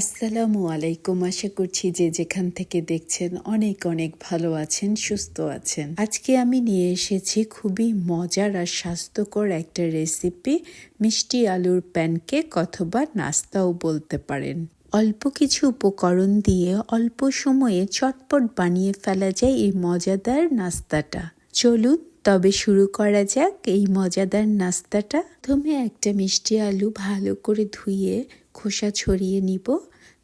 আসসালামু আলাইকুম। আশা করছি যে যেখান থেকে দেখছেন অনেক অনেক ভালো আছেন, সুস্থ আছেন। আজকে আমি নিয়ে এসেছি খুবই মজার আর স্বাস্থ্যকর একটা রেসিপি মিষ্টি আলুর প্যানকেক অথবা নাস্তাও বলতে পারেন। অল্প কিছু উপকরণ দিয়ে অল্প সময়ে চটপট বানিয়ে ফেলা যায় এই মজাদার নাস্তাটা। চলুন, তবে শুরু করা যাক এই মজাদার নাস্তাটা। প্রথমে একটা মিষ্টি আলু ভালো করে ধুয়ে খোসা ছড়িয়ে নিব,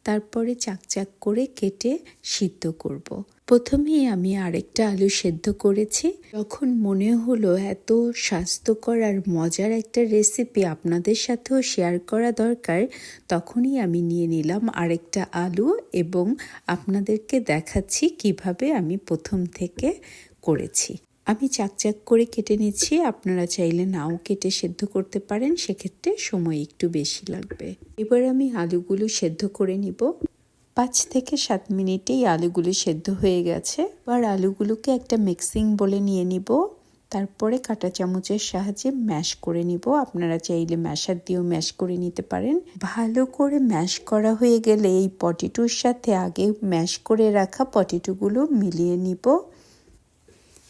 তারপরে চাকচাক করে কেটে সিদ্ধ করব। প্রথমেই আমি আরেকটা আলু সেদ্ধ করেছি যখন মনে হলো এত স্বাস্থ্যকর আর মজার একটা রেসিপি আপনাদের সাথেও শেয়ার করা দরকার, তখনই আমি নিয়ে নিলাম আরেকটা আলু এবং আপনাদেরকে দেখাচ্ছি কীভাবে আমি প্রথম থেকে করেছি আমি চাকচাক করে কেটে নিচ্ছি, আপনারা চাইলে নাও কেটে সেদ্ধ করতে পারেন, সেক্ষেত্রে সময় একটু বেশি লাগবে। এবার আমি আলুগুলো সেদ্ধ করে নিব। পাঁচ থেকে সাত মিনিটেই আলুগুলো সেদ্ধ হয়ে গেছে। এবার আলুগুলোকে একটা মিক্সিং বলে নিয়ে নিব। তারপরে কাটা চামচের সাহায্যে ম্যাশ করে নিব। আপনারা চাইলে ম্যাশার দিয়েও ম্যাশ করে নিতে পারেন। ভালো করে ম্যাশ করা হয়ে গেলে এই পটেটোর সাথে আগে ম্যাশ করে রাখা পটেটোগুলো মিলিয়ে নিব।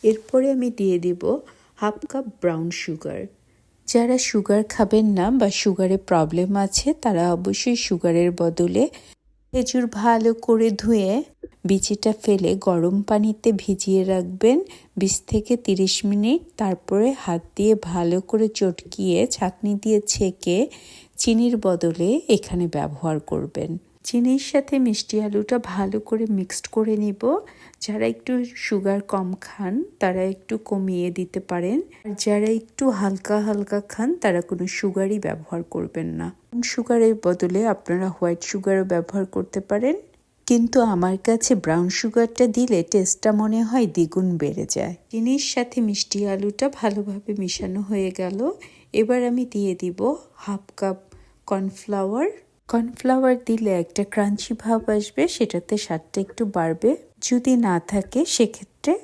এরপরে আমি দিয়ে দিব হাফ কাপ ব্রাউন সুগার। যারা সুগার খাবেন না বা সুগারে প্রবলেম আছে, তারা অবশ্যই সুগারের বদলে খেজুর ভালো করে ধুয়ে বিচিটা ফেলে গরম পানিতে ভিজিয়ে রাখবেন বিশ থেকে তিরিশ মিনিট। তারপরে হাত দিয়ে ভালো করে চটকিয়ে ছাকনি দিয়ে ছেঁকে চিনির বদলে এখানে ব্যবহার করবেন। চিনির সাথে মিষ্টি আলুটা ভালো করে মিক্সড করে নিব। যারা একটু সুগার কম খান, তারা একটু কমিয়ে দিতে পারেন। আর যারা একটু হালকা হালকা খান, তারা কোনো সুগারই ব্যবহার করবেন না। সুগারের বদলে আপনারা হোয়াইট সুগারও ব্যবহার করতে পারেন। কিন্তু আমার কাছে ব্রাউন সুগারটা দিলে টেস্টটা মনে হয় দ্বিগুণ বেড়ে যায়। চিনির সাথে মিষ্টি আলুটা ভালোভাবে মিশানো হয়ে গেল। এবার আমি দিয়ে দিব হাফ কাপ কর্নফ্লাওয়ার। কর্নফ্লাওয়ার দিলে একটা ক্রাঞ্চি ভাব আসবে, সেটাতে স্বাদটা একটু বাড়বে। যদি না থাকে, সেক্ষেত্রে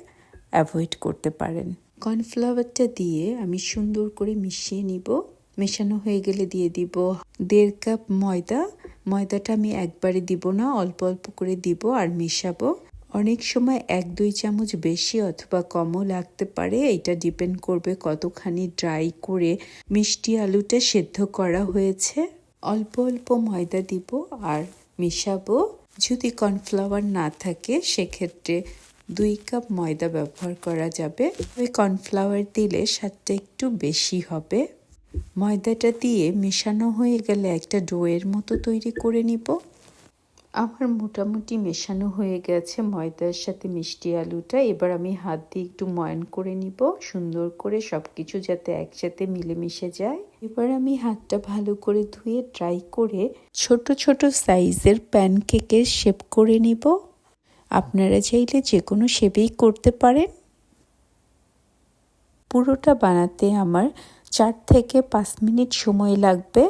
অ্যাভয়েড করতে পারেন। কর্নফ্লাওয়ারটা দিয়ে আমি সুন্দর করে মিশিয়ে নিব। মেশানো হয়ে গেলে দিয়ে দিব দেড় কাপ ময়দা। ময়দাটা আমি একবারে দিব না, অল্প অল্প করে দিব আর মেশাবো। অনেক সময় এক, দুই চামচ বেশি অথবা কমও লাগতে পারে। এটা ডিপেন্ড করবে কতখানি ড্রাই করে মিষ্টি আলুটা সেদ্ধ করা হয়েছে। অল্প অল্প ময়দা দিব আর মেশাবো। যদি কর্নফ্লাওয়ার না থাকে, সেক্ষেত্রে দুই কাপ ময়দা ব্যবহার করা যাবে। ওই কর্নফ্লাওয়ার দিলে স্বাদটা একটু বেশি হবে। ময়দাটা দিয়ে মেশানো হয়ে গেলে একটা ডোয়ের মতো তৈরি করে নিব। আমার মোটামুটি মেশানো হয়ে গেছে ময়দার সাথে মিষ্টি আলুটা। এবার আমি হাত দিয়ে একটু ময়ন করে নিব, সুন্দর করে সব কিছু যাতে একসাথে মিলেমিশে যায়। এবার আমি হাতটা ভালো করে ধুয়ে ড্রাই করে ছোট ছোট সাইজের প্যানকেকের শেপ করে নিব। আপনারা চাইলে যে কোনো শেপেই করতে পারেন। পুরোটা বানাতে আমার চার থেকে পাঁচ মিনিট সময় লাগবে।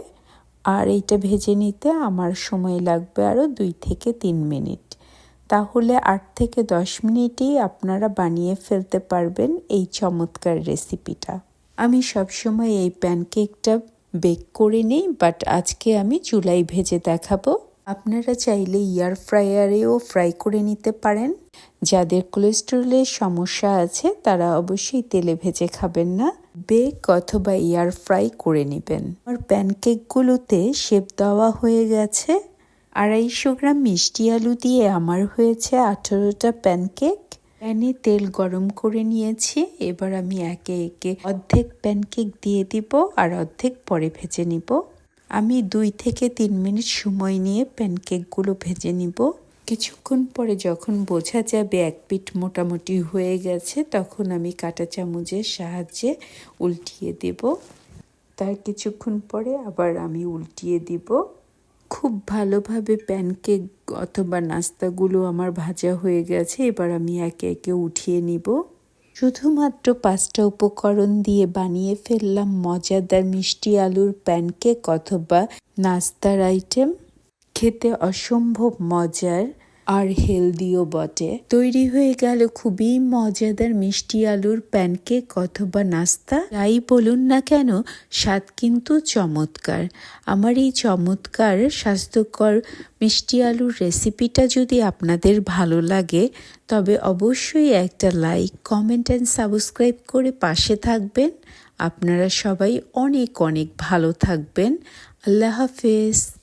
আর এইটা ভেজে নিতে আমার সময় লাগবে আরও দুই থেকে তিন মিনিট। তাহলে আট থেকে দশ মিনিটেই আপনারা বানিয়ে ফেলতে পারবেন এই চমৎকার রেসিপিটা। আমি সবসময় এই প্যানকেকটা বেক করে নিই, বাট আজকে আমি চুলাই ভেজে দেখাবো। আপনারা চাইলে ইয়ার ফ্রায়ারেও ফ্রাই করে নিতে পারেন। যাদের কোলেস্টেরলের সমস্যা আছে, তারা অবশ্যই তেলে ভেজে খাবেন না। বেক অথবা এয়ার ফ্রাই করে নেবেন। আর প্যানকেকগুলোতে শেপ দেওয়া হয়ে গেছে। আড়াইশো গ্রাম মিষ্টি আলু দিয়ে আমার হয়েছে আঠারোটা প্যানকেক। প্যানে তেল গরম করে নিয়েছি। এবার আমি একে একে অর্ধেক প্যানকেক দিয়ে দিব আর অর্ধেক পরে ভেজে নিব। আমি দুই থেকে তিন মিনিট সময় নিয়ে প্যানকেকগুলো ভেজে নিব। কিছুক্ষণ পরে যখন বোঝা যাবে এক পিঠ মোটামুটি হয়ে গেছে, তখন আমি কাটা চামচের সাহায্যে উল্টিয়ে দেব। তার কিছুক্ষণ পরে আবার আমি উল্টিয়ে দিব। খুব ভালোভাবে প্যানকেক অথবা নাস্তাগুলো আমার ভাজা হয়ে গেছে, এবার আমি একে একে উঠিয়ে নিব। শুধুমাত্র পাঁচটা উপকরণ দিয়ে বানিয়ে ফেললাম মজাদার মিষ্টি আলুর প্যানকেক অথবা নাস্তার আইটেম খেতে অসম্ভব মজার আর হেলদিও বটে। তৈরি হয়ে গেল খুবই মজাদার মিষ্টি আলুর প্যানকেক অথবা নাস্তা। যাই বলুন না কেন, স্বাদ কিন্তু চমৎকার। আমার এই চমৎকার, স্বাস্থ্যকর মিষ্টি আলুর রেসিপিটা যদি আপনাদের ভালো লাগে, তবে অবশ্যই একটা লাইক, কমেন্ট অ্যান্ড সাবস্ক্রাইব করে পাশে থাকবেন। আপনারা সবাই অনেক অনেক ভালো থাকবেন। আল্লাহ হাফেজ।